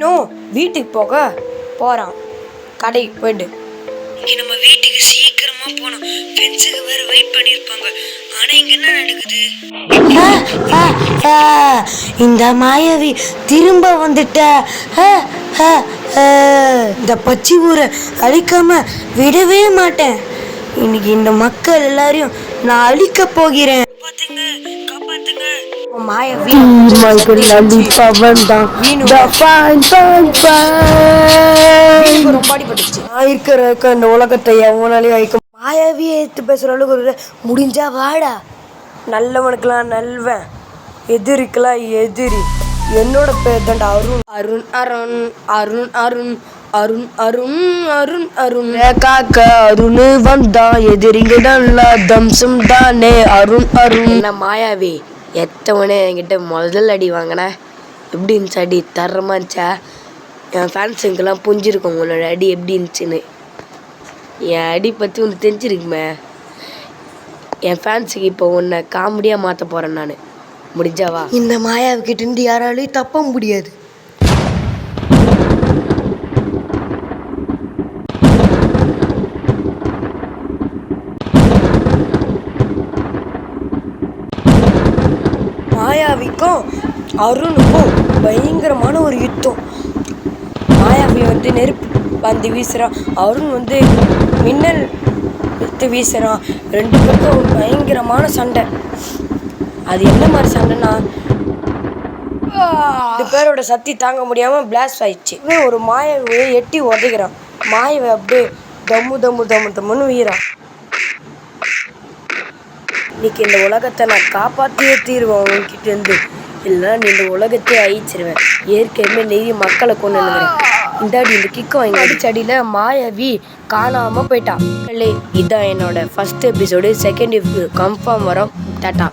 இன்னும் வீட்டுக்கு போக போகிறான் கடைக்கு போயிட்டு. இங்க நம்ம வீட்டுக்கு சீக்கிரமா போகணும். ஃப்ரெண்ட்ஸுக்கு வேற வெயிட் பண்ணிருப்பாங்க ஆனா இங்க என்ன நடக்குது? இந்த மாயவி திரும்ப வந்துட்ட. இந்த பச்சி ஊரை அழிக்காம விடவே மாட்டேன். இன்னைக்கு இந்த மக்கள் எல்லாரையும் நான் அழிக்க போகிறேன். காப்பாத்துங்க காப்பாத்துங்க. மாயவி வீட்டுக்கு ரொம்ப அடிபட்டுச்சு நான் இருக்கிற இந்த உலகத்தை எவனாலையும் மாயாவியை எடுத்து பேசுற அளவுக்கு ஒரு முடிஞ்சா வாடா. நல்லவனுக்கெல்லாம் நல்லவன். எதிரிக்கெல்லாம் எதிரி. என்னோட பேர் தான்டா அருண். அருண் அருண் அருண் அருண். அருண் அருண் அருண் அருண். காக்க அருண் வந்தா எதிரிங்க நல்லா தம்சம் தானே. அருண் அருண். என்ன மாயாவி எத்தவனே என்கிட்ட முதல் அடி வாங்கின? எப்படி இருந்துச்சு அடி தரமா இருந்துச்சா? என் ஃபேன்ஸுங்கெல்லாம் புரிஞ்சிருக்கும் உன்னோட அடி எப்படி இருந்துச்சுன்னு என் அடி பற்றி உனக்கு தெரிஞ்சிருக்குமே. என் ஃபேன்ஸுக்கு இப்போ உன்னை காமெடியாக மாற்ற போகிறேன் நான். முடிஞ்சாவா? இந்த மாயாவி கிட்ட இருந்து யாராலையும் தப்ப முடியாது. மாயாவிக்கும் அருணுக்கும் பயங்கரமான ஒரு யுத்தம். மாயாவி வந்து நெருப்பு வந்து வீசுகிறான் அருண் வந்து மின்னல் எடுத்து வீசுகிறான் ரெண்டு பேருக்கும் ஒரு பயங்கரமான சண்டை. அது என்ன மாதிரி சண்டைன்னா ரெண்டு பேரோட சக்தி தாங்க முடியாமல் பிளாஸ்ட் ஆயிடுச்சு. இவன் ஒரு மாயாவியை எட்டி உதைக்கிறான். மாயாவை அப்படியே தம்மு தம்மு தம்மு தம்முன்னு வீரான் இன்னைக்கு இந்த உலகத்தை நான் காப்பாற்றியே தீர்வேன் உங்ககிட்டேருந்து இல்லைன்னா நீ இந்த உலகத்தையே அழிச்சிருவேன். ஏற்கனவே நெய் மக்களை கொண்டு நினைக்கிறேன் இந்தாடி இந்த கிக்கு வாங்கி அடிச்சடியில் மாயவி காணாமல் போயிட்டான். இதான் என்னோட ஃபஸ்ட் எபிசோடு செகண்ட் கன்ஃபார்ம் வரும். டாட்டா.